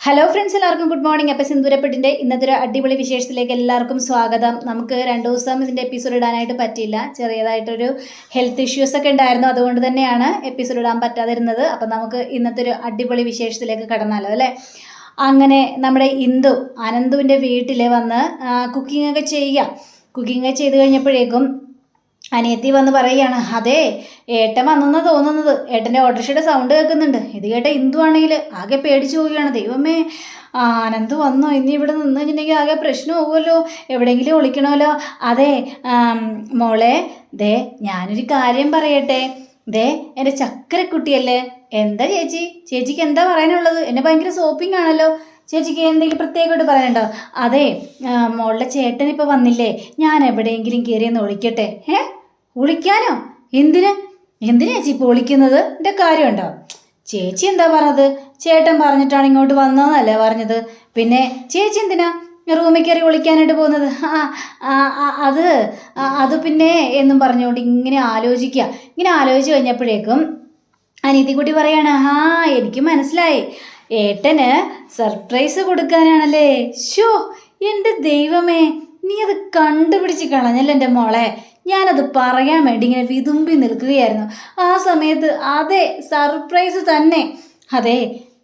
Hello friends എല്ലാവർക്കും good morning അപ്പോൾ സിന്ദൂരപ്പെട്ടിന്റെ ഇന്നത്തെ ഒരു അടിപൊളി വിശേഷത്തിലേക്ക് എല്ലാവർക്കും സ്വാഗതം. നമുക്ക് രണ്ടു ദിവസം ഇതിന്റെ എപ്പിസോഡ് ഇടാനായിട്ട് പറ്റിയില്ല. ചെറിയതായിട്ടൊരു ഹെൽത്ത് ഇഷ്യൂസ് ഒക്കെ ഉണ്ടായിരുന്നു. അതുകൊണ്ട് തന്നെയാണ് എപ്പിസോഡ് ഇടാൻ പറ്റാതിരുന്നത്. അപ്പം നമുക്ക് ഇന്നത്തെ ഒരു അടിപൊളി വിശേഷത്തിലേക്ക് കടന്നാലോ അല്ലേ? അങ്ങനെ നമ്മുടെ ഇന്ദു അനന്തുവിന്റെ വീട്ടിൽ വന്ന് കുക്കിംഗ് ഒക്കെ ചെയ്യുക കുക്കിംഗ് ചെയ്ത് കഴിഞ്ഞപ്പോഴേക്കും അനിയത്തി വന്ന് പറയുകയാണ് അതെ ഏട്ടൻ വന്നെന്നാ തോന്നുന്നത്. ഏട്ടന്റെ ഓട്ടോറിക്ഷയുടെ സൗണ്ട് കേൾക്കുന്നുണ്ട്. ഇത് കേട്ട ഇന്ദു ആണെങ്കിൽ ആകെ പേടിച്ചു പോവുകയാണ്. ദൈവമേ ആനന്ദ് വന്നോ? ഇനി ഇവിടെ നിന്ന് കഴിഞ്ഞിട്ടുണ്ടെങ്കിൽ ആകെ പ്രശ്നമാവുമല്ലോ. എവിടെയെങ്കിലും ഒളിക്കണമല്ലോ. അതെ മോളെ ദേ ഞാനൊരു കാര്യം പറയട്ടെ. ദേ എന്റെ ചക്കരക്കുട്ടിയല്ലേ എന്താ ചേച്ചി? ചേച്ചിക്ക് എന്താ പറയാനുള്ളത്? എന്നെ ഭയങ്കര സോപ്പിംഗ് ആണല്ലോ. ചേച്ചിക്ക് എന്തെങ്കിലും പ്രത്യേകമായിട്ട് പറയാനുണ്ടോ? അതെ മോളുടെ ചേട്ടൻ ഇപ്പോൾ വന്നില്ലേ. ഞാൻ എവിടെയെങ്കിലും കയറിയെന്ന് ഒളിക്കട്ടെ. ഏ ഒളിക്കാനോ എന്തിന്? എന്തിനാ ചേച്ചി ഇപ്പോൾ ഒളിക്കുന്നത് എന്റെ കാര്യമുണ്ടോ? ചേച്ചി എന്താ പറഞ്ഞത്? ചേട്ടൻ പറഞ്ഞിട്ടാണ് ഇങ്ങോട്ട് വന്നതെന്നല്ലേ പറഞ്ഞത്. പിന്നെ ചേച്ചി എന്തിനാ റൂമിൽ കയറി ഒളിക്കാനായിട്ട് പോകുന്നത്? അത് അത് പിന്നെ എന്നും പറഞ്ഞുകൊണ്ട് ഇങ്ങനെ ആലോചിക്കുക. ഇങ്ങനെ ആലോചിച്ച് കഴിഞ്ഞപ്പോഴേക്കും അനീതിക്കുട്ടി പറയാണ് ആ എനിക്ക് മനസ്സിലായി. ഏട്ടന് സർപ്രൈസ് കൊടുക്കാനാണല്ലേ. ഷോ എന്റെ ദൈവമേ നീ അത് കണ്ടുപിടിച്ച് കളഞ്ഞല്ലോ എന്റെ മോളെ. ഞാനത് പറയാൻ വേണ്ടി ഇങ്ങനെ വിതുമ്പി നിൽക്കുകയായിരുന്നു. ആ സമയത്ത് അതെ സർപ്രൈസ് തന്നെ. അതെ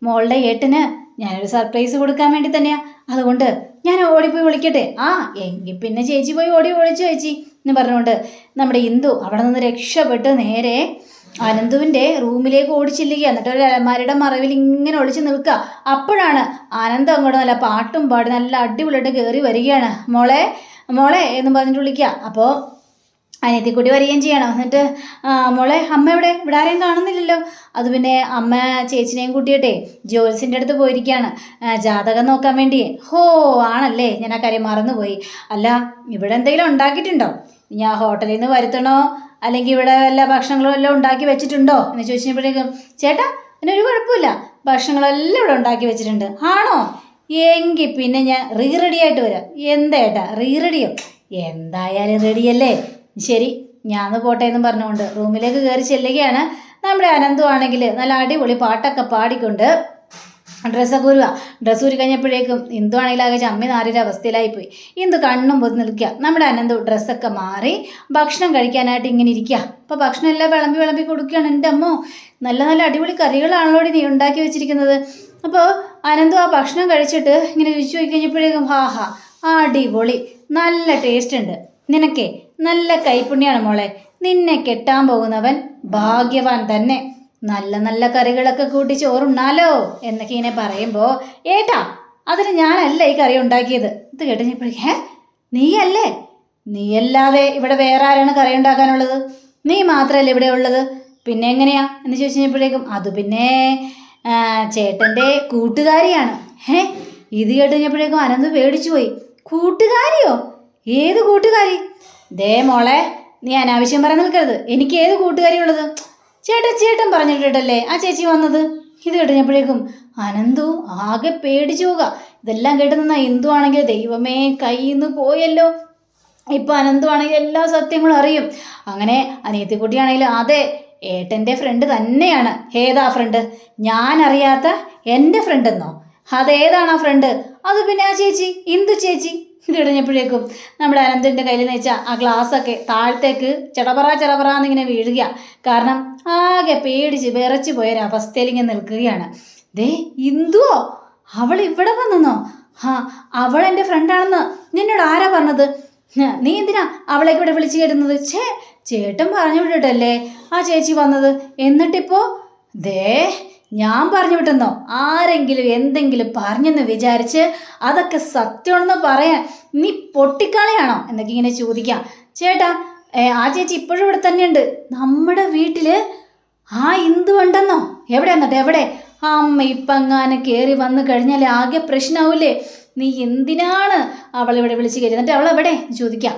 മോളുടെ ഏട്ടന് ഞാനൊരു സർപ്രൈസ് കൊടുക്കാൻ വേണ്ടി തന്നെയാ. അതുകൊണ്ട് ഞാൻ ഓടിപ്പോയി വിളിക്കട്ടെ. ആ എങ്കിൽ പിന്നെ ചേച്ചി പോയി ഓടി വിളിച്ചു ചേച്ചി എന്ന് പറഞ്ഞുകൊണ്ട് നമ്മുടെ ഇന്ദു അവിടെ നിന്ന് രക്ഷപ്പെട്ട് നേരെ അനന്തുവിന്റെ റൂമിലേക്ക് ഓടിച്ചില്ലുക എന്നിട്ട് ഒരു അലമാരയുടെ മറവിൽ ഇങ്ങനെ ഒളിച്ച് നിൽക്കുക. അപ്പോഴാണ് ആനന്ദം അങ്ങോട്ട് നല്ല പാട്ടും പാടി നല്ല അടിപൊളിയായിട്ട് കയറി വരികയാണ്. മോളെ മോളെ എന്ന് പറഞ്ഞിട്ട് വിളിക്കുക. അപ്പോൾ അനിയത്തിക്കുട്ടി വരികയും ചെയ്യണം. എന്നിട്ട് മോളെ അമ്മ എവിടെ? ഇവിടെ ആരെയും കാണുന്നില്ലല്ലോ. അത് പിന്നെ അമ്മ ചേച്ചിനെയും കൂട്ടിയിട്ടെ ജോൽസിന്റെ അടുത്ത് പോയിരിക്കുകയാണ്. ജാതകം നോക്കാൻ വേണ്ടി. ഹോ ആണല്ലേ. ഞാൻ ആ കാര്യം മറന്നുപോയി. അല്ല ഇവിടെ എന്തെങ്കിലും ഉണ്ടാക്കിയിട്ടുണ്ടോ? ഞാൻ ഹോട്ടലിൽ നിന്ന് വരുത്തണോ? അല്ലെങ്കിൽ ഇവിടെ എല്ലാ ഭക്ഷണങ്ങളും എല്ലാം ഉണ്ടാക്കി വെച്ചിട്ടുണ്ടോ? എന്ന് ചോദിച്ചപ്പോഴേക്കും ചേട്ടാ അതിനൊരു കുഴപ്പമില്ല. ഭക്ഷണങ്ങളെല്ലാം ഇവിടെ ഉണ്ടാക്കി വെച്ചിട്ടുണ്ട്. ആണോ? എങ്കിൽ പിന്നെ ഞാൻ റീ റെഡി ആയിട്ട് വരാം. എന്താ ഏട്ടാ റീ റെഡിയോ? എന്തായാലും റെഡിയല്ലേ? ശരി ഞാൻ പോട്ടെ എന്ന് പറഞ്ഞുകൊണ്ട് റൂമിലേക്ക് കയറി ചെല്ലുകയാണ്. നമ്മുടെ അനന്തു ആണെങ്കിൽ നല്ല അടിപൊളി പാട്ടൊക്കെ പാടിക്കൊണ്ട് ഡ്രസ്സൊക്കെ ഊരുക ഡ്രസ്സ് ഊരി കഴിഞ്ഞപ്പോഴേക്കും ഇന്ദു ആണെങ്കിൽ ആകെ ചമ്മി നാറിയൊരു അവസ്ഥയിലായിപ്പോയി. ഇന്ദു കണ്ണും പൊതി നിൽക്കുക. നമ്മുടെ അനന്തു ഡ്രസ്സൊക്കെ മാറി ഭക്ഷണം കഴിക്കാനായിട്ട് ഇങ്ങനെ ഇരിക്കുക. അപ്പോൾ ഭക്ഷണം എല്ലാം വിളമ്പി വിളമ്പി കൊടുക്കുകയാണ്. എന്റെ അമ്മോ നല്ല നല്ല അടിപൊളി കറികളാണല്ലോ നീ ഉണ്ടാക്കി വെച്ചിരിക്കുന്നത്. അപ്പോൾ അനന്തു ആ ഭക്ഷണം കഴിച്ചിട്ട് ഇങ്ങനെ രുചിച്ച് നോക്കി കഴിഞ്ഞപ്പോഴേക്കും ഹാ ഹാ അടിപൊളി. നല്ല ടേസ്റ്റ് ഉണ്ട്. നിനക്കേ നല്ല കൈപ്പുണ്യാണ് മോളെ. നിന്നെ കെട്ടാൻ പോകുന്നവൻ ഭാഗ്യവാൻ തന്നെ. നല്ല നല്ല കറികളൊക്കെ കൂട്ടി ചോറുണ്ണാലോ എന്നൊക്കെ ഇങ്ങനെ പറയുമ്പോൾ ഏട്ടാ അതിന് ഞാനല്ല ഈ കറി ഉണ്ടാക്കിയത്. ഇത് കേട്ടുകഴിഞ്ഞപ്പോഴേക്കും ഏ നീയല്ലേ? നീയല്ലാതെ ഇവിടെ വേറെ ആരാണ് കറി ഉണ്ടാക്കാനുള്ളത്? നീ മാത്രമല്ലേ ഇവിടെ ഉള്ളത്? പിന്നെ എങ്ങനെയാ? എന്ന് ചോദിച്ചു കഴിഞ്ഞപ്പോഴേക്കും അത് പിന്നെ ചേട്ടന്റെ കൂട്ടുകാരിയാണ്. ഹേ ഇത് കേട്ട് കഴിഞ്ഞപ്പോഴേക്കും അനന്ത് പേടിച്ചു പോയി. കൂട്ടുകാരിയോ? ഏത് കൂട്ടുകാരി? ദേ മോളെ നീ അനാവശ്യം പറയാൻ നിൽക്കരുത്. എനിക്ക് ഏത് കൂട്ടുകാരിയുള്ളത് ചേട്ടൻ ചേട്ടൻ പറഞ്ഞിട്ടല്ലേ ആ ചേച്ചി വന്നത്? ഇത് കഴിഞ്ഞപ്പോഴേക്കും അനന്തു ആകെ പേടിച്ചു പോവുക. ഇതെല്ലാം കേട്ട് നിന്ന ആണെങ്കിൽ ദൈവമേ കയ്യിൽ നിന്ന് പോയല്ലോ. ഇപ്പൊ അനന്തു ആണെങ്കിൽ എല്ലാ സത്യങ്ങളും അറിയും. അങ്ങനെ അനിയത്തിക്കുട്ടിയാണെങ്കിൽ അതെ ഏട്ടന്റെ ഫ്രണ്ട് തന്നെയാണ്. ഏതാ ഫ്രണ്ട് ഞാൻ അറിയാത്ത എന്റെ ഫ്രണ്ട് എന്നോ? അതേതാണ് ആ ഫ്രണ്ട് അത് പിന്നെ ആ ചേച്ചി ഇന്ദു ചേച്ചി. ഇത് നമ്മുടെ അനന്തിന്റെ കയ്യിൽ നിന്ന് വെച്ചാൽ ആ ഗ്ലാസ്സൊക്കെ താഴത്തേക്ക് ചിടപറ ചിടപറ എന്നിങ്ങനെ വീഴുക. കാരണം ആകെ പേടിച്ച് വിറച്ച് പോയൊരവസ്ഥയിൽ ഇങ്ങനെ നിൽക്കുകയാണ്. ദേ ഇന്ദുവോ അവൾ ഇവിടെ വന്നെന്നോ? ഹാ അവൾ എന്റെ ഫ്രണ്ടാണെന്ന് നിന്നോട് ആരാ പറഞ്ഞത്? നീ എന്തിനാ അവളേക്ക് ഇവിടെ വിളിച്ചു കയറ്റുന്നത് ചേ ചേട്ടൻ പറഞ്ഞു വിട്ടിട്ടല്ലേ ആ ചേച്ചി വന്നത്? എന്നിട്ടിപ്പോ ദേ ഞാൻ പറഞ്ഞു വിട്ടെന്നോ? ആരെങ്കിലും എന്തെങ്കിലും പറഞ്ഞെന്ന് വിചാരിച്ച് അതൊക്കെ സത്യമാണെന്ന് പറയാൻ നീ പൊട്ടിക്കളയാണോ? എന്നൊക്കെ ഇങ്ങനെ ചോദിക്കാം. ചേട്ടാ ആ ചേച്ചി ഇപ്പോഴും ഇവിടെ തന്നെയുണ്ട്. നമ്മുടെ വീട്ടിൽ ആ ഇന്ദു ഉണ്ടെന്നോ? എവിടെ എന്നിട്ട് എവിടെ? ആ അമ്മ ഇപ്പങ്ങാനും കയറി വന്നു കഴിഞ്ഞാൽ ആകെ പ്രശ്നമാവൂലേ നീ എന്തിനാണ് അവളിവിടെ വിളിച്ച് കയറി എന്നിട്ട് അവൾ എവിടെ? ചോദിക്കാം.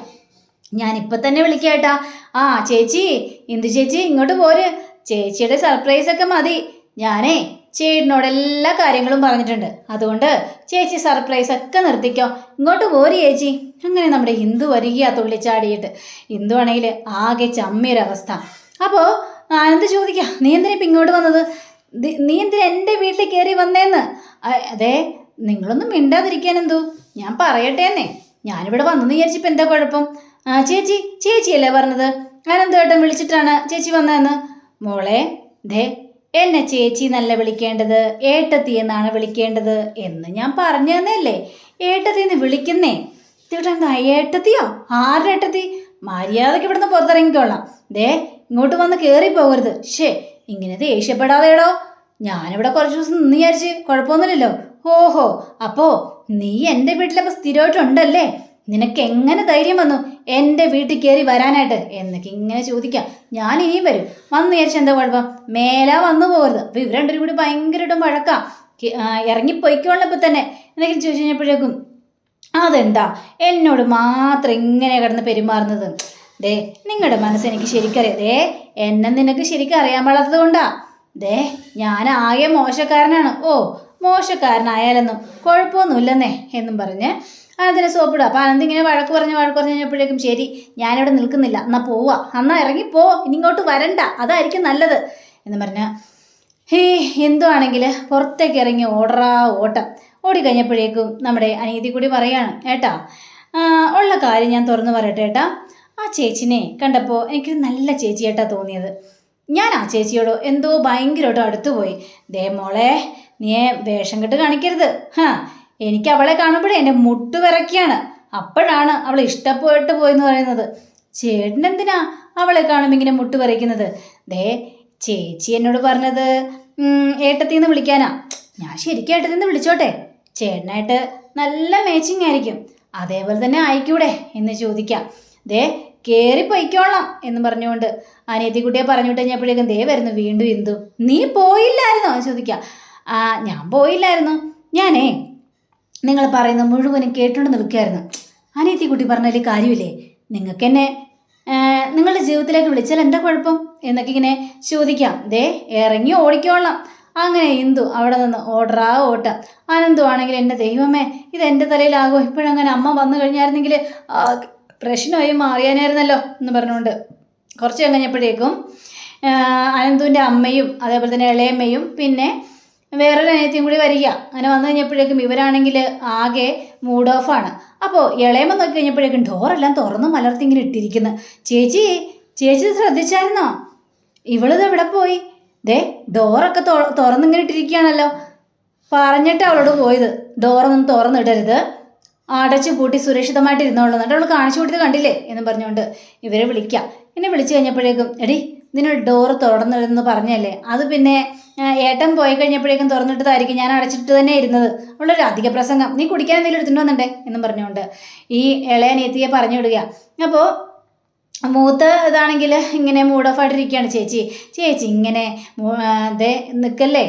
ഞാൻ ഇപ്പം തന്നെ വിളിക്കാട്ടാ ആ ചേച്ചി ഇന്ദു ചേച്ചി ഇങ്ങോട്ട് പോര്. ചേച്ചിയുടെ സർപ്രൈസൊക്കെ മതി. ഞാനേ ചേട്ടനോട് എല്ലാ കാര്യങ്ങളും പറഞ്ഞിട്ടുണ്ട്. അതുകൊണ്ട് ചേച്ചി സർപ്രൈസ് ഒക്കെ നിർത്തിക്കോ. ഇങ്ങോട്ട് പോരി ചേച്ചി. അങ്ങനെ നമ്മുടെ ഹിന്ദു വരിക തുള്ളിച്ചാടിയിട്ട്. ഹിന്ദു ആണെങ്കിൽ ആകെ ചമ്മിയൊരവസ്ഥ. അപ്പോൾ ആനന്ദ് ചോദിക്കാം? നീ എന്തിനാ ഇപ്പം ഇങ്ങോട്ട് വന്നത്? നീ എന്തിനാ എന്റെ വീട്ടിൽ കയറി വന്നേന്ന്? അതെ നിങ്ങളൊന്നും മിണ്ടാതിരിക്കാൻ എന്തോ? ഞാൻ പറയട്ടേന്നേ. ഞാനിവിടെ വന്നെന്ന് വിചാരിച്ചപ്പോൾ എന്താ കുഴപ്പം? ചേച്ചി ചേച്ചിയല്ലേ പറഞ്ഞത്? അനന്തേട്ടൻ വിളിച്ചിട്ടാണ് ചേച്ചി വന്നതെന്ന്? മോളെ ദേ എന്നെ ചേച്ചി നല്ല വിളിക്കേണ്ടത് ഏട്ടത്തി എന്നാണ് വിളിക്കേണ്ടത് എന്ന് ഞാൻ പറഞ്ഞു തന്നെയല്ലേ ഏട്ടത്തി എന്ന് വിളിക്കുന്നേ? ചേട്ടാ ഏട്ടത്തിയോ? ആരുടെ ഏട്ടത്തി? മര്യാദയ്ക്ക് ഇവിടുന്ന് പുറത്തിറങ്ങിക്കോളാം. ദേ ഇങ്ങോട്ട് വന്ന് കയറി പോകരുത്. ഷേ ഇങ്ങനെ ദേഷ്യപ്പെടാതെടോ ഞാനിവിടെ കുറച്ച് ദിവസം നിന്ന് വിചാരിച്ച് കുഴപ്പമൊന്നുമില്ലല്ലോ. ഓഹോ അപ്പോ നീ എന്റെ വീട്ടിലപ്പോൾ സ്ഥിരമായിട്ടുണ്ടല്ലേ നിനക്ക് എങ്ങനെ ധൈര്യം വന്നു? എന്റെ വീട്ടിൽ കയറി വരാനായിട്ട്? എന്നൊക്കെ ഇങ്ങനെ ചോദിക്കാം. ഞാൻ ഇനിയും വരും. വന്ന് വിചാരിച്ച എന്താ കുഴപ്പം? മേലാ വന്നു പോകരുത്. അപ്പോൾ ഇവർ രണ്ടുപേരും കൂടി ഭയങ്കരമായിട്ടും വഴക്കാം. ഇറങ്ങിപ്പോയിക്കൊള്ളപ്പോൾ തന്നെ എന്നൊക്കെ ചോദിച്ചു കഴിഞ്ഞപ്പോഴേക്കും അതെന്താ? എന്നോട് മാത്രം ഇങ്ങനെ കിടന്ന് പെരുമാറുന്നത്. ദേ നിങ്ങളുടെ മനസ്സ് എനിക്ക് ശരിക്കറിയാം. ദേ എന്നെ നിനക്ക് ശരിക്കും അറിയാൻ പാടാത്തത് കൊണ്ടാ. ദേ ഞാൻ ആകെ മോശക്കാരനാണ്. ഓ മോശക്കാരനായാലൊന്നും കുഴപ്പമൊന്നുമില്ലെന്നേ എന്നും പറഞ്ഞ് അതിനെ സോപ്പിടുക. അപ്പോൾ അനന്ത് ഇങ്ങനെ വഴക്ക് പറഞ്ഞ് വഴക്ക് പറഞ്ഞ് കഴിഞ്ഞപ്പോഴേക്കും ശരി ഞാനിവിടെ നിൽക്കുന്നില്ല. എന്നാൽ പോവാ. എന്നാൽ ഇറങ്ങിപ്പോ ഇനി ഇങ്ങോട്ട് വരണ്ട. അതായിരിക്കും നല്ലത്. എന്ന് പറഞ്ഞാൽ ഹേ എന്തോ പുറത്തേക്ക് ഇറങ്ങി ഓടറാ ഓട്ടം. ഓടിക്കഴിഞ്ഞപ്പോഴേക്കും നമ്മുടെ അനീതി കൂടി പറയാണ് ഏട്ടാ ഉള്ള കാര്യം ഞാൻ തുറന്നു പറയട്ടെ ഏട്ടാ. ആ ചേച്ചിനെ കണ്ടപ്പോൾ എനിക്ക് നല്ല ചേച്ചിയേട്ടാ തോന്നിയത്. ഞാൻ ആ ചേച്ചിയോട് എന്തോ ഭയങ്കരമായിട്ട് അടുത്തുപോയി. ദേ മോളെ നീ വേഷം കെട്ട് കാണിക്കരുത്. ഹാ എനിക്ക് അവളെ കാണുമ്പോഴേ എന്റെ മുട്ട് വിറക്കിയാണ് അപ്പോഴാണ് അവൾ ഇഷ്ടപ്പെട്ട് പോയെന്ന് പറയുന്നത്. ചേട്ടൻ എന്തിനാ അവളെ കാണുമ്പോൾ ഇങ്ങനെ മുട്ട് വിറയ്ക്കുന്നത്? ദേ ചേച്ചി എന്നോട് പറഞ്ഞത് ഏട്ടത്തിന്ന് വിളിക്കാനാ. ഞാൻ ശരിക്കും ഏട്ടത്തിന്ന് വിളിച്ചോട്ടെ. ചേട്ടനായിട്ട് നല്ല മാച്ചിങ് ആയിരിക്കും. അതേപോലെ തന്നെ ആയിക്കൂടെ എന്ന് ചോദിക്കാം. ദേ കയറി പൊയ്ക്കോളാം എന്ന് പറഞ്ഞുകൊണ്ട് അനിയത്തിക്കുട്ടിയെ പറഞ്ഞു വിട്ട് കഴിഞ്ഞപ്പോഴേക്കും ദേ വരുന്നു വീണ്ടും. ഇന്ദു നീ പോയില്ലായിരുന്നോ? ചോദിക്കാം. ആ ഞാൻ പോയില്ലായിരുന്നു. ഞാനേ നിങ്ങൾ പറയുന്ന മുഴുവനും കേട്ടുകൊണ്ട് നിൽക്കുകയായിരുന്നു അനിയത്തിക്കുട്ടി പറഞ്ഞതിൽ കാര്യമില്ലേ? നിങ്ങൾക്ക് എന്നെ നിങ്ങളുടെ ജീവിതത്തിലേക്ക് വിളിച്ചാൽ എന്താ കുഴപ്പം? എന്നൊക്കെ ഇങ്ങനെ ചോദിക്കാം. ദേ ഇറങ്ങി ഓടിക്കോളാം അങ്ങനെ ഇന്ദു അവിടെ നിന്ന് ഓടറാ ഓട്ട. അനന്തു ആണെങ്കിൽ എന്റെ ദൈവമേ ഇത് എന്റെ തലയിലാകോ ഇപ്പോഴങ്ങനെ അമ്മ വന്നു കഴിഞ്ഞായിരുന്നെങ്കിൽ പ്രശ്നമായി മാറിയാനായിരുന്നല്ലോ എന്ന് പറഞ്ഞുകൊണ്ട് കുറച്ച് കഴിഞ്ഞപ്പോഴേക്കും അനന്തുവിന്റെ അമ്മയും അതേപോലെ തന്നെ ഇളയമ്മയും പിന്നെ വേറൊരു അനിയത്തിയും കൂടി വരിക. അങ്ങനെ വന്നു കഴിഞ്ഞപ്പോഴേക്കും ഇവരാണെങ്കിൽ ആകെ മൂഡ് ഓഫാണ് അപ്പോൾ ഇളയമ്മ നോക്കി കഴിഞ്ഞപ്പോഴേക്കും ഡോറെല്ലാം തുറന്നു മലർത്തി ഇങ്ങനെ ഇട്ടിരിക്കുന്നു. ചേച്ചി ചേച്ചി ശ്രദ്ധിച്ചായിരുന്നോ? ഇവളിത് എവിടെ പോയി? ദേ ഡോറൊക്കെ തുറന്നിങ്ങനെ ഇട്ടിരിക്കുകയാണല്ലോ. പറഞ്ഞിട്ട് അവളോട് പോയത്. ഡോറൊന്നും തുറന്നിടരുത് അടച്ചു പൂട്ടി സുരക്ഷിതമായിട്ട് ഇരുന്നോളൂ എന്നിട്ട് അവൾ കാണിച്ചു കൊടുത്ത് കണ്ടില്ലേ? എന്ന് പറഞ്ഞുകൊണ്ട് ഇവരെ വിളിക്കാം. എന്നെ വിളിച്ചു കഴിഞ്ഞപ്പോഴേക്കും എടി ഇതിനൊരു ഡോറ് തുറന്നിടുന്നു പറഞ്ഞല്ലേ? അത് പിന്നെ ഏട്ടൻ പോയി കഴിഞ്ഞപ്പോഴേക്കും തുറന്നിട്ടതായിരിക്കും ഞാൻ അടച്ചിട്ട് തന്നെ ഇരുന്നത്. അവളൊരു അധിക പ്രസംഗം. നീ കുടിക്കാൻ എന്തെങ്കിലും എടുത്തിട്ട് വന്നിട്ടേ എന്നും പറഞ്ഞുകൊണ്ട് ഈ ഇളയ നീത്തിയെ പറഞ്ഞു വിടുക. അപ്പോൾ മൂത്ത ഇതാണെങ്കിൽ ഇങ്ങനെ മൂഡ് ഓഫ് ആയിട്ടിരിക്കുകയാണ് ചേച്ചി. ചേച്ചി ഇങ്ങനെ ദേ നിൽക്കല്ലേ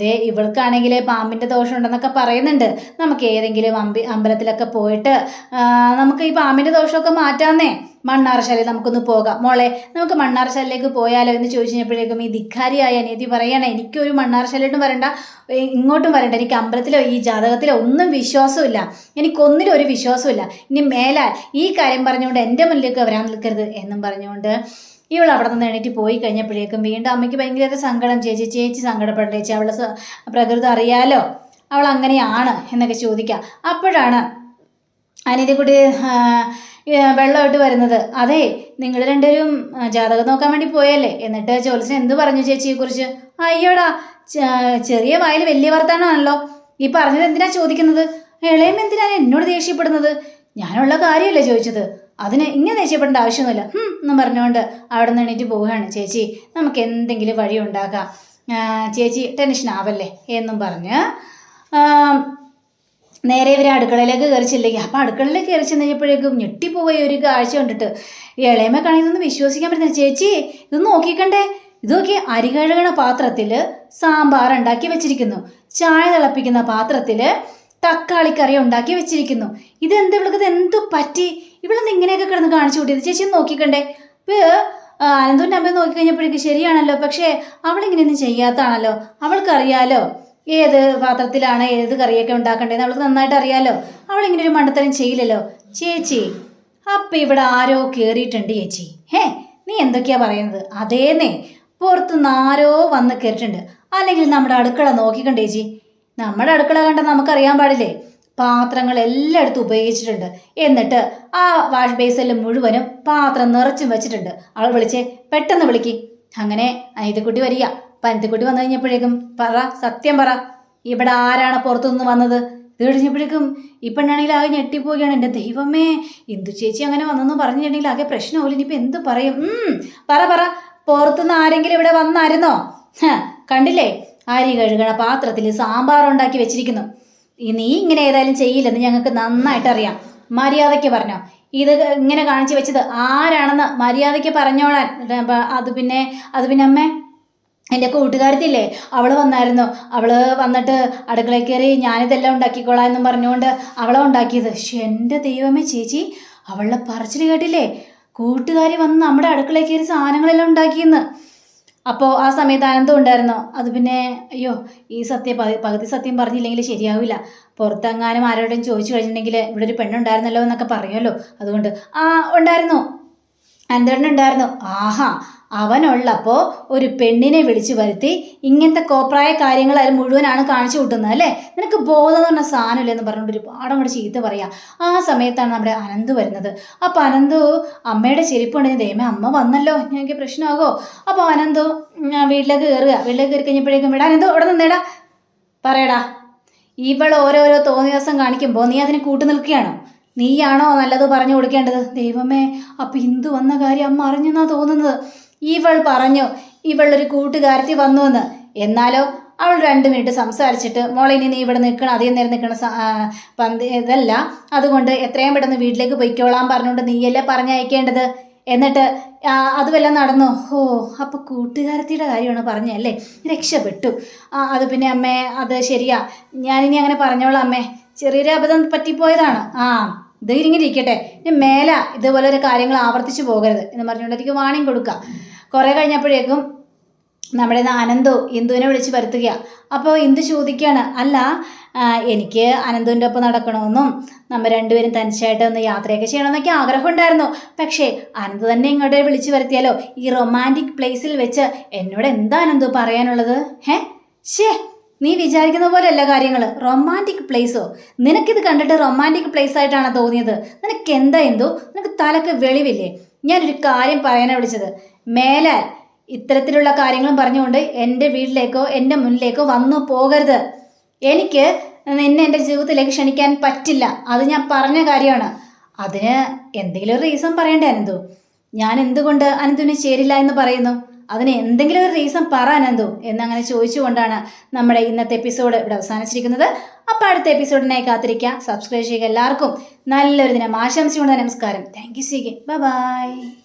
ദേ ഇവൾക്കാണെങ്കിൽ പാമ്പിന്റെ ദോഷം ഉണ്ടെന്നൊക്കെ പറയുന്നുണ്ട്. നമുക്ക് ഏതെങ്കിലും അമ്പി അമ്പലത്തിലൊക്കെ പോയിട്ട് നമുക്ക് ഈ പാമ്പിന്റെ ദോഷമൊക്കെ മാറ്റാമെന്നേ മണ്ണാറശാലയിൽ നമുക്കൊന്ന് പോകാം. മോളെ നമുക്ക് മണ്ണാറശാലയിലേക്ക് പോയാലോ എന്ന് ചോദിച്ചു കഴിഞ്ഞപ്പോഴേക്കും ഈ ധിക്കാരിയായ അനിയത്തി പറയണേ എനിക്കൊരു മണ്ണാറശാലയിലോട്ടും വരണ്ട. ഇങ്ങോട്ടും വരണ്ട. എനിക്ക് അമ്പലത്തിലോ ഈ ജാതകത്തിലോ ഒന്നും വിശ്വാസമില്ല എനിക്കൊന്നിലും ഒരു വിശ്വാസമില്ല ഇനി മേലാൽ ഈ കാര്യം പറഞ്ഞുകൊണ്ട് എന്റെ മുന്നിലേക്ക് വരാൻ നിൽക്കരുത് എന്നും പറഞ്ഞുകൊണ്ട് ഇവൾ അവിടെ നിന്ന് എണീറ്റ് പോയി കഴിഞ്ഞപ്പോഴേക്കും വീണ്ടും അമ്മയ്ക്ക് ഭയങ്കര സങ്കടം. ചേച്ചി ചേച്ചി സങ്കടപ്പെടലേ ചേച്ചി? അവളെ പ്രകൃതം അറിയാലോ? അവൾ അങ്ങനെയാണ് എന്നൊക്കെ ചോദിക്കാം. അപ്പോഴാണ് അനിതക്കുട്ടി വെള്ളമായിട്ട് വരുന്നത്. അതെ നിങ്ങൾ രണ്ടുപേരും ജാതകം നോക്കാൻ വേണ്ടി പോയല്ലേ? എന്നിട്ട് ജോത്സ്യൻ എന്ത് പറഞ്ഞു ചേച്ചിയെ കുറിച്ച് അയ്യോടാ ചെറിയ വായിൽ വലിയ വർത്താനമാണല്ലോ. ഈ പറഞ്ഞത് എന്തിനാ ചോദിക്കുന്നത്? ഇളയം എന്തിനാണ് എന്നോട് ദേഷ്യപ്പെടുന്നത്? ഞാനുള്ള കാര്യമല്ല ചോദിച്ചത്? അതിന് ഇങ്ങനെ ദേഷ്യപ്പെടേണ്ട ആവശ്യമൊന്നുമില്ല. എന്ന് പറഞ്ഞുകൊണ്ട് അവിടെ നിന്ന് എണീറ്റ് പോവുകയാണ്. ചേച്ചി നമുക്ക് എന്തെങ്കിലും വഴി ഉണ്ടാക്കാം. ചേച്ചി ടെൻഷൻ ആവല്ലേ? എന്നും പറഞ്ഞ് നേരെ ഇവർ അടുക്കളയിലേക്ക് കയറി ചെല്ലുക അപ്പം അടുക്കളയിലേക്ക് കയറി ചെന്ന് കഴിഞ്ഞപ്പോഴേക്കും ഞെട്ടിപ്പോയി ഒരു കാഴ്ച കണ്ടിട്ട് ഇളയമ കണിതൊന്നും വിശ്വസിക്കാൻ പറ്റുന്നില്ല. ചേച്ചി ഇത് നോക്കിക്കണ്ടേ? ഇതൊക്കെ അരി കഴുകണ പാത്രത്തിൽ സാമ്പാർ ഉണ്ടാക്കി വെച്ചിരിക്കുന്നു. ചായ തിളപ്പിക്കുന്ന പാത്രത്തിൽ തക്കാളിക്കറി ഉണ്ടാക്കി വെച്ചിരിക്കുന്നു. ഇതെന്ത് ഇവൾക്ക് എന്തു പറ്റി? ഇവളെന്ത് ഇങ്ങനെയൊക്കെ കിടന്ന് കാണിച്ചു കൂട്ടിയത്? ചേച്ചി നോക്കിക്കണ്ടേ? അനന്തൂന്റെ നോക്കി നോക്കിക്കഴിഞ്ഞപ്പോഴേക്കും ശരിയാണല്ലോ പക്ഷേ അവളിങ്ങനെയൊന്നും ചെയ്യാത്താണല്ലോ അവൾക്കറിയാലോ ഏത് പാത്രത്തിലാണ് ഏത് കറിയൊക്കെ ഉണ്ടാക്കേണ്ടതെന്ന് അവൾക്ക് നന്നായിട്ട് അറിയാലോ. അവളിങ്ങനെ ഒരു മണ്ടത്തരം ചെയ്യില്ലല്ലോ. ചേച്ചി അപ്പം ഇവിടെ ആരോ കയറിയിട്ടുണ്ട് ചേച്ചി. ഹേ നീ എന്തൊക്കെയാ പറയുന്നത്? അതേന്നേ. പുറത്തുനിന്ന് ആരോ വന്ന് കയറിയിട്ടുണ്ട് അല്ലെങ്കിൽ നമ്മുടെ അടുക്കള നോക്കിക്കണ്ടേ ചേച്ചി? നമ്മുടെ അടുക്കള കണ്ട നമുക്കറിയാൻ പാടില്ലേ? പാത്രങ്ങൾ എല്ലായിടത്തും ഉപയോഗിച്ചിട്ടുണ്ട്. എന്നിട്ട് ആ വാഷ് ബേസിൽ മുഴുവനും പാത്രം നിറച്ചും വെച്ചിട്ടുണ്ട്. അവൾ വിളിച്ചേ പെട്ടെന്ന് വിളിക്ക്. അങ്ങനെ അനിതക്കുട്ടി വരിക. അപ്പം അനിതക്കുട്ടി വന്നു കഴിഞ്ഞപ്പോഴേക്കും പറ സത്യം പറ. ഇവിടെ ആരാണ് പുറത്തുനിന്ന് വന്നത്? ഇത് കഴിഞ്ഞപ്പോഴേക്കും ഈ പെണ്ണാണെങ്കിൽ ആകെ ഞെട്ടിപ്പോവുകയാണ്. എന്റെ ദൈവമേ ഇന്ദു ചേച്ചി അങ്ങനെ വന്നെന്ന് പറഞ്ഞിട്ടുണ്ടെങ്കിൽ ആകെ പ്രശ്നമാവില്ല? ഇനിയിപ്പോൾ എന്ത് പറയും? പറ പറ. പുറത്തുനിന്ന് ആരെങ്കിലും ഇവിടെ വന്നായിരുന്നോ? കണ്ടില്ലേ? അരി കഴുകണ പാത്രത്തിൽ സാമ്പാർ ഉണ്ടാക്കി വെച്ചിരിക്കുന്നു. നീ ഇങ്ങനെ ഏതായാലും ചെയ്യില്ലെന്ന് ഞങ്ങൾക്ക് നന്നായിട്ട് അറിയാം. മര്യാദയ്ക്ക് പറഞ്ഞോ. ഇത് ഇങ്ങനെ കാണിച്ചു വെച്ചത് ആരാണെന്ന് മര്യാദയ്ക്ക് പറഞ്ഞോളാൻ. അത് പിന്നെ അത് പിന്നെ അമ്മേ എന്റെ കൂട്ടുകാരത്തില്ലേ അവൾ വന്നായിരുന്നു. അവൾ വന്നിട്ട് അടുക്കളയിൽ കയറി ഞാനിതെല്ലാം ഉണ്ടാക്കിക്കോളാം എന്നും പറഞ്ഞുകൊണ്ട് അവളെ ഉണ്ടാക്കിയത്. പക്ഷെ എന്റെ ദൈവമേ ചേച്ചി അവളുടെ പറച്ചിൽ കേട്ടില്ലേ? കൂട്ടുകാരി വന്ന് നമ്മുടെ അടുക്കളയിൽ കയറി സാധനങ്ങളെല്ലാം ഉണ്ടാക്കിയെന്ന്. അപ്പോൾ ആ സമയത്ത് ആനന്ദം ഉണ്ടായിരുന്നോ? അത് പിന്നെ അയ്യോ ഈ സത്യം പകുതി സത്യം പറഞ്ഞില്ലെങ്കിൽ ശരിയാവില്ല. പുറത്തെങ്ങാനും ആരോടും ചോദിച്ചു കഴിഞ്ഞിട്ടുണ്ടെങ്കിൽ ഇവിടെ ഒരു പെണ്ണുണ്ടായിരുന്നല്ലോ എന്നൊക്കെ പറയുമല്ലോ. അതുകൊണ്ട് ആ ഉണ്ടായിരുന്നു. അനന്തരണ്ണുണ്ടായിരുന്നു. ആഹാ അവനുള്ളപ്പോൾ ഒരു പെണ്ണിനെ വിളിച്ചു വരുത്തി ഇങ്ങനത്തെ കോപ്രായ കാര്യങ്ങൾ അതിൽ മുഴുവനാണ് കാണിച്ചു കൂട്ടുന്നത് അല്ലേ? നിനക്ക് ബോധം എന്ന് പറഞ്ഞ സാധനമില്ല എന്ന് പറഞ്ഞുകൊണ്ട് ഒരുപാട് അങ്ങോട്ട് ചീത്ത പറയാം. ആ സമയത്താണ് നമ്മുടെ അനന്ത് വരുന്നത്. അപ്പോൾ അനന്തു അമ്മയുടെ ചെരുപ്പുണ്ടെങ്കിൽ ദൈവമേ അമ്മ വന്നല്ലോ ഞങ്ങൾക്ക് പ്രശ്നമാകോ? അപ്പോൾ അനന്തു വീട്ടിലേക്ക് കയറുക. വീട്ടിലേക്ക് കയറി കഴിഞ്ഞപ്പോഴേക്കും ഇവിടെ അനന്തു അവിടെ നിന്നേടാ. പറയടാ. ഇവൾ ഓരോരോ തോന്നിയാസം കാണിക്കുമ്പോൾ നീ അതിന് കൂട്ടു നിൽക്കുകയാണോ? നീയാണോ നല്ലത് പറഞ്ഞു കൊടുക്കേണ്ടത്? ദൈവമേ അപ്പം ഹിന്ദു വന്ന കാര്യം അമ്മ അറിഞ്ഞെന്നാ തോന്നുന്നത്. ഇവൾ പറഞ്ഞു ഇവളൊരു കൂട്ടുകാരത്തി വന്നുവെന്ന്. എന്നാലോ അവൾ രണ്ട് മിനിറ്റ് സംസാരിച്ചിട്ട് മോളെ ഇനി നീ ഇവിടെ നിൽക്കണം അധികം നേരം നിൽക്കണ പന്തി ഇതല്ല. അതുകൊണ്ട് എത്രയും പെട്ടെന്ന് വീട്ടിലേക്ക് പൊയ്ക്കോളാൻ പറഞ്ഞുകൊണ്ട് നീയല്ലേ പറഞ്ഞയക്കേണ്ടത്? എന്നിട്ട് അതുമെല്ലാം നടന്നു? ഓ അപ്പോൾ കൂട്ടുകാരത്തിയുടെ കാര്യമാണ് പറഞ്ഞല്ലേ രക്ഷപ്പെട്ടു. അത് പിന്നെ അമ്മേ അത് ശരിയാ. ഞാനിനി അങ്ങനെ പറഞ്ഞോളാം അമ്മേ. ചെറിയൊരു അബദ്ധം പറ്റിപ്പോയതാണ്. ആ ഇത് ഇങ്ങനെ ഇരിക്കട്ടെ. ഇനി മേല ഇതുപോലൊരു കാര്യങ്ങൾ ആവർത്തിച്ചു പോകരുത്. എന്ന് പറഞ്ഞുകൊണ്ട് എനിക്ക് വാണിംഗ് കൊടുക്കുക കുറേ കഴിഞ്ഞപ്പോഴേക്കും നമ്മുടെ ആനന്ദോ ഇന്ദുവിനെ വിളിച്ച് വരുത്തുകയാണ് അപ്പോൾ ഇന്ദു ചോദിക്കുകയാണ് അല്ല എനിക്ക് അനന്തുവിന്റെ ഒപ്പം നടക്കണമെന്നും നമ്മൾ രണ്ടുപേരും തനിച്ചായിട്ട് ഒന്ന് യാത്രയൊക്കെ ചെയ്യണമെന്നൊക്കെ ആഗ്രഹം ആഗ്രഹമുണ്ടായിരുന്നു. പക്ഷേ അനന്ത് തന്നെ ഇങ്ങോട്ട് വിളിച്ച് വരുത്തിയാലോ? ഈ റൊമാന്റിക് പ്ലേസിൽ വെച്ച് എന്നോട് എന്താ അനന്തു പറയാനുള്ളത്? ഹേ ഷേ നീ വിചാരിക്കുന്ന പോലെയല്ല കാര്യങ്ങൾ റൊമാന്റിക് പ്ലേസോ നിനക്കിത് കണ്ടിട്ട് റൊമാന്റിക് പ്ലേസ് ആയിട്ടാണ് തോന്നിയത്. നിനക്ക് എന്താ എന്തോ നിനക്ക് തലക്ക് വെളിവില്ലേ? ഞാനൊരു കാര്യം പറയാനാണ് വിളിച്ചത്. മേലാൽ ഇത്തരത്തിലുള്ള കാര്യങ്ങളും പറഞ്ഞുകൊണ്ട് എന്റെ വീട്ടിലേക്കോ എന്റെ മുന്നിലേക്കോ വന്നു പോകരുത്. എനിക്ക് നിന്നെ എന്റെ ജീവിതത്തിലേക്ക് ക്ഷണിക്കാൻ പറ്റില്ല. അത് ഞാൻ പറഞ്ഞ കാര്യമാണ്. അതിന് എന്തെങ്കിലും ഒരു റീസൺ പറയണ്ടേ അനന്തു? ഞാൻ എന്തുകൊണ്ട് അനന്തുവിന് ചേരില്ല എന്ന് പറയുന്നു? അതിന് എന്തെങ്കിലും ഒരു റീസൺ പറ അനന്തു എന്നങ്ങനെ ചോദിച്ചുകൊണ്ടാണ് നമ്മുടെ ഇന്നത്തെ എപ്പിസോഡ് ഇവിടെ അവസാനിച്ചിരിക്കുന്നത്. അപ്പോൾ അടുത്ത എപ്പിസോഡിനായി കാത്തിരിക്കുക സബ്സ്ക്രൈബ് ചെയ്യുക എല്ലാവർക്കും. നല്ലൊരു ദിനം. ആശംസിച്ചുകൊണ്ട് നമസ്കാരം. Thank you C by